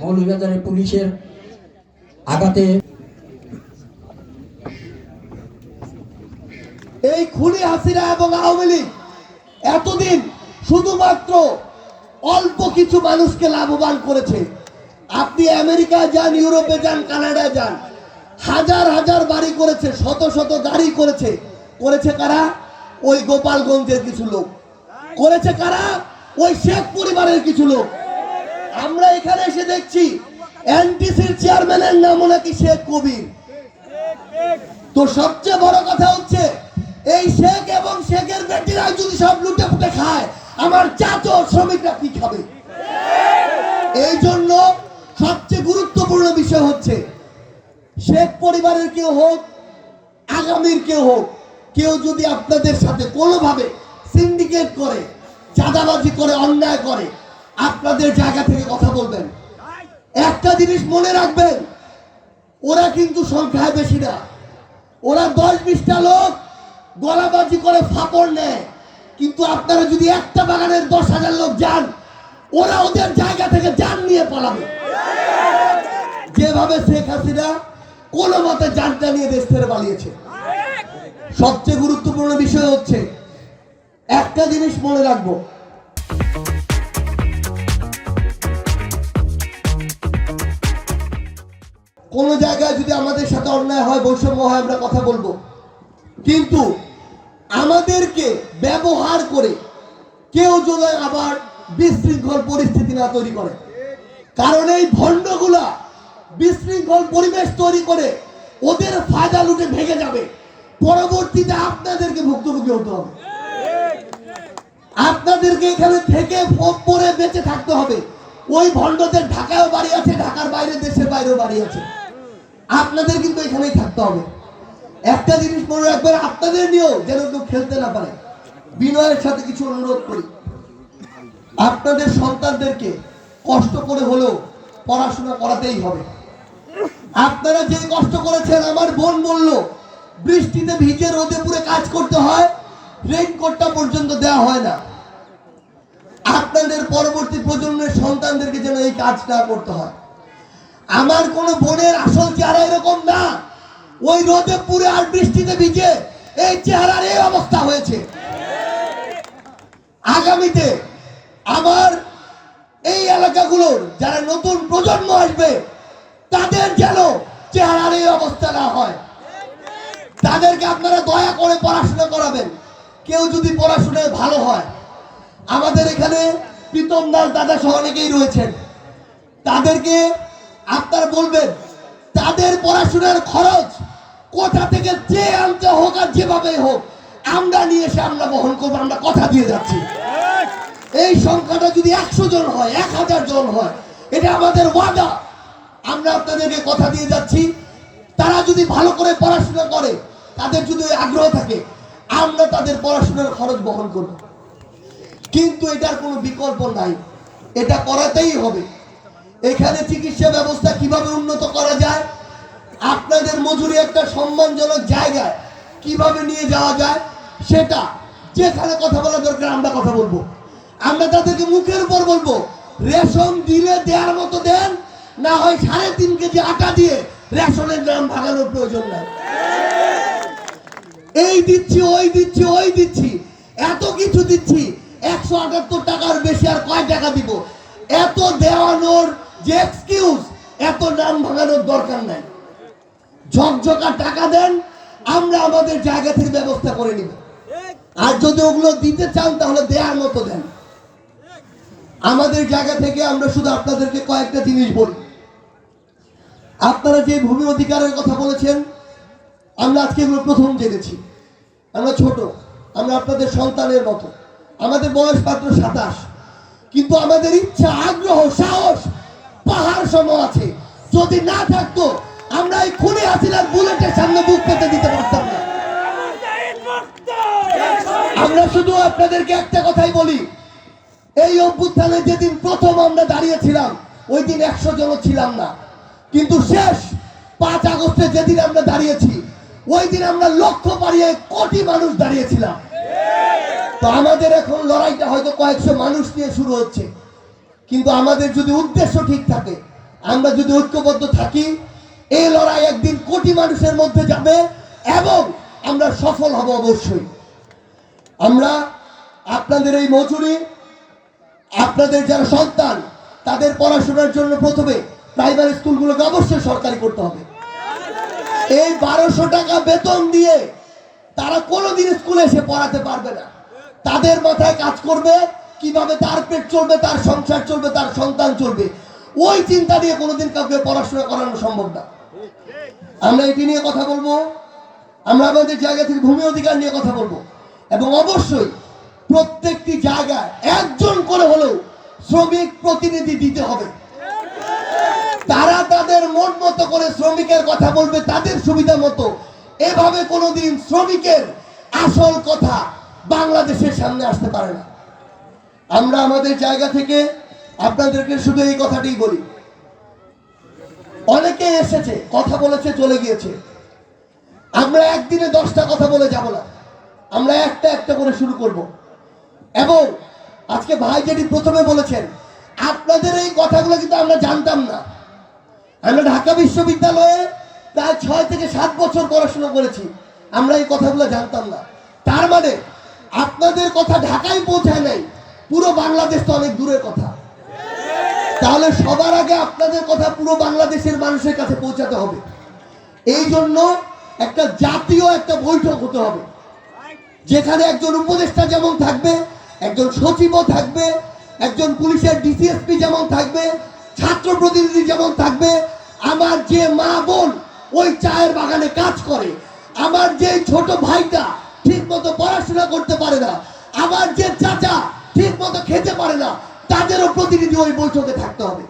মৌলভীবাজারে পুলিশের আঘাতে এই খুনি হাসিনা এবং আওয়ামী লীগ এতদিন শুধুমাত্র অল্প কিছু মানুষকে লাভবান করেছে। আপনি আমেরিকা যান, ইউরোপে যান, কানাডায় যান, হাজার হাজার বাড়ি করেছে, শত শত গাড়ি করেছে। করেছে কারা? ওই গোপালগঞ্জের কিছু লোক। করেছে কারা? ওই শেখ পরিবারের কিছু লোক। আমরা এখানে এসে দেখছি এনটিসির চেয়ারম্যানের নামও নাকি শেখ কবির। তো সবচেয়ে বড় কথা হচ্ছে, এই শেখ এবং শেখের বেটিরা যদি সব লুটে ফুটে খায়, আমার চাচো শ্রমিকরা কি খাবে? এই জন্য সবচেয়ে গুরুত্বপূর্ণ বিষয় হচ্ছে, শেখ পরিবারের কেউ হোক, আগামীর কেউ হোক, কেউ যদি আপনাদের সাথে কোনোভাবে সিন্ডিকেট করে, চাঁদাবাজি করে, অন্যায় করে আপনাদের জায়গা থেকে কথা বলবেন। একটা জিনিস মনে রাখবেন, ওরা কিন্তু সংখ্যায় বেশি না। ওরা দশ বিশটা লোক গলাবাজি করে ফাপড় নেয়। কিন্তু আপনারা যদি একটা বাগানের দশ হাজার লোক যান, ওরা ওদের জায়গা থেকে যান নিয়ে পালাবে। যেভাবে শেখ হাসিনা কোনো মতে যানটা নিয়ে দেশ ছেড়ে পালিয়েছে। সবচেয়ে গুরুত্বপূর্ণ বিষয় হচ্ছে, একটা জিনিস মনে রাখব কোন জায়গায় যদি আমাদের সাথে অন্যায় হয়, বৈষম্য হয়, আমরা কথা বলব। কিন্তু আমাদেরকে ব্যবহার করে কেউ যদি আবার বিশৃঙ্খল পরিস্থিতি না তৈরি করে। কারণ এই ভণ্ডগুলা বিশৃঙ্খল পরিবেশ তৈরি করে ওদের ফায়দা লুটে ভেঙে যাবে। পরবর্তীতে আপনাদেরকে ভুক্তভোগী হতে হবে। আপনাদেরকে এখানে থেকে পরে বেঁচে থাকতে হবে। ওই ভণ্ডদের ঢাকায়ও বাড়ি আছে, ঢাকার বাইরে, দেশের বাইরেও বাড়ি আছে। আপনাদের কিন্তু এখানেই থাকতে হবে। একটা জিনিস মনে রাখবেন, আপনাদের নিয়েও যেন কেউ খেলতে না পারে। বিনয়ের সাথে কিছু অনুরোধ করি। আপনাদের সন্তানদেরকে কষ্ট করে হলেও পড়াশোনা করাতেই হবে। আপনারা যে কষ্ট করেছেন, আমার বোন বলল, বৃষ্টিতে ভিজে রোদে পুরে কাজ করতে হয় রেইনকোটটা পর্যন্ত দেওয়া হয় না। আপনাদের পরবর্তী প্রজন্মের সন্তানদেরকে যেন এই কাজ না করতে হয়। আমার কোন বোনের আসল চেহারা এরকম না। ওই রোদে পুরে আর বৃষ্টিতে ভিজে এই চেহারার এই অবস্থা হয়েছে। আগামীতে আমার এই এলাকাগুলোর যারা নতুন প্রজন্ম আসবে, তাদের যেন চেহারার এই অবস্থা না হয়। তাদেরকে আপনারা দয়া করে পড়াশোনা করাবেন। কেউ যদি পড়াশোনায় ভালো হয়, আমাদের এখানে প্রীতম দাস দাদা সহ অনেকেই রয়েছেন। তাদেরকে আপনারা বলবেন, তাদের পড়াশোনার খরচ কোথা থেকে যে আনতে হোক আর যেভাবে হোক, আমরা নিয়ে এসে আমরা বহন করব, আমরা কথা দিয়ে যাচ্ছি। এই সংখ্যাটা যদি একশো জন হয়, এক হাজার জন হয়, এটা আমাদের ওয়াদা। আমরা আপনাদেরকে কথা দিয়ে যাচ্ছি। তারা যদি ভালো করে পড়াশোনা করে, তাদের যদি আগ্রহ থাকে, আমরা তাদের পড়াশোনার খরচ বহন করব। কিন্তু এটার কোনো বিকল্প নাই। এটা করাতেই হবে। এখানে চিকিৎসা ব্যবস্থা কীভাবে উন্নত করা যায়? আপনাদের মজুরি একটা সম্মানজনক জায়গায় কীভাবে নিয়ে যাওয়া যায়? সেটা যেখানে কথা বলা দরকার, আমরা কথা বলব। আমরা তাদেরকে মুখের উপর বলব, রেশন দিলে দেওয়ার মতো দেন, না হয় সাড়ে তিন কেজি আটা দিয়ে রেশনের দাম ভাগানোর প্রয়োজন নাই। এই দিচ্ছি, ওই দিচ্ছি ওই দিচ্ছি, এত কিছু দিচ্ছি, একশো আটাত্তর টাকার বেশি আর কয় টাকা দিব? এত দেওয়ানোর যে এক্সকিউজ এত নাম ভাঙানোর দরকার নাই। ঝকঝকা টাকা দেন, আমরা আমাদের জায়গা থেকে ব্যবস্থা করে নিব। আর যদি ওগুলো দিতে চান, তাহলে দেওয়ার মতো দেন। আমাদের জায়গা থেকে আমরা শুধু আপনাদেরকে কয়েকটা জিনিস বলি। আপনারা যে ভূমি অধিকারের কথা বলেছেন, আমরা আজকে এগুলো প্রথম জেনেছি। আমরা ছোট, আমরা আপনাদের সন্তানের মতো। আমাদের বয়স মাত্র সাতাশ। কিন্তু আমাদের ইচ্ছা, আগ্রহ, সাহস পাহাড় সম আছে। যদি না থাকতো, আমরা এই খুনে হাসিনার বুলেটের সামনে বুক পেতে দিতে পারতাম না। আমরা শুধু আপনাদেরকে একটা কথাই বলি, এই অভ্যুত্থানে যেদিন প্রথম আমরা দাঁড়িয়েছিলাম, ওই দিন একশো জন ছিলাম না। কিন্তু শেষ পাঁচ আগস্টে যেদিন আমরা দাঁড়িয়েছি, ওই দিন আমরা লক্ষ পাড়িয়ে কোটি মানুষ দাঁড়িয়েছিলাম। তো আমাদের এখন লড়াইটা হয়তো কয়েকশো মানুষ নিয়ে শুরু হচ্ছে। কিন্তু আমাদের যদি উদ্দেশ্য ঠিক থাকে, আমরা যদি ঐক্যবদ্ধ থাকি, এই লড়াই একদিন কোটি মানুষের মধ্যে যাবে এবং আমরা সফল হব অবশ্যই। আমরা আপনাদের এই মজুরি, আপনাদের যারা সন্তান, তাদের পড়াশোনার জন্য প্রথমে প্রাইমারি স্কুলগুলোকে অবশ্যই সরকারি করতে হবে। এই বারোশো টাকা বেতন দিয়ে তারা কোনোদিন স্কুলে এসে পড়াতে পারবে না। তাদের মাথায় কাজ করবে কীভাবে তার পেট চলবে, তার সংসার চলবে, তার সন্তান চলবে, ওই চিন্তা দিয়ে কোনোদিন কাউকে পড়াশোনা করানো সম্ভব না। আমরা এটি নিয়ে কথা বলব, আমরা আমাদের জায়গা থেকে ভূমি অধিকার নিয়ে কথা বলব, এবং অবশ্যই প্রত্যেকটি জায়গায় একজন করে হলেও শ্রমিক প্রতিনিধি দিতে হবে। তারা তাদের মন মতো করে শ্রমিকের কথা বলবে, তাদের সুবিধা মতো। এভাবে কোনোদিন শ্রমিকের আসল কথা বাংলাদেশের সামনে আসতে পারে না। আমরা আমাদের জায়গা থেকে আপনাদেরকে শুধু এই কথাটাই বলি। অনেকে এসেছে, কথা বলেছে, চলে গিয়েছে। আমরা একদিনে দশটা কথা বলে যাব না। আমরা একটা একটা করে শুরু করব। এবং আজকে ভাই যেটি প্রথমে বলেছেন, আপনাদের এই কথাগুলো কিন্তু আমরা জানতাম না। আমরা ঢাকা বিশ্ববিদ্যালয়ে প্রায় ছয় থেকে সাত বছর পড়াশোনা করেছি। আমরা এই কথাগুলো জানতাম না। তার মানে আপনাদের কথা ঢাকায় পৌঁছায় নাই। পুরো বাংলাদেশ তো অনেক দূরের কথা। তাহলে সবার আগে আপনাদের কথা পুরো বাংলাদেশের মানুষের কাছে পৌঁছাতে হবে। এই জন্য একটা জাতীয় একটা বৈঠক হতে হবে। যেখানে একজন উপদেষ্টা যেমন থাকবে, একজন সচিবও থাকবে, একজন পুলিশের ডিসিএসপি যেমন থাকবে, ছাত্র প্রতিনিধি যেমন থাকবে, আমার যে মা বোন ওই চায়ের বাগানে কাজ করে, আমার যে ছোট ভাইটা ঠিক মতো পড়াশোনা করতে পারে না, আমার যে চাচা ঠিক মতো খেতে পারে না। তাদেরও প্রতিনিধি ওই বৈঠকে থাকতে হবে।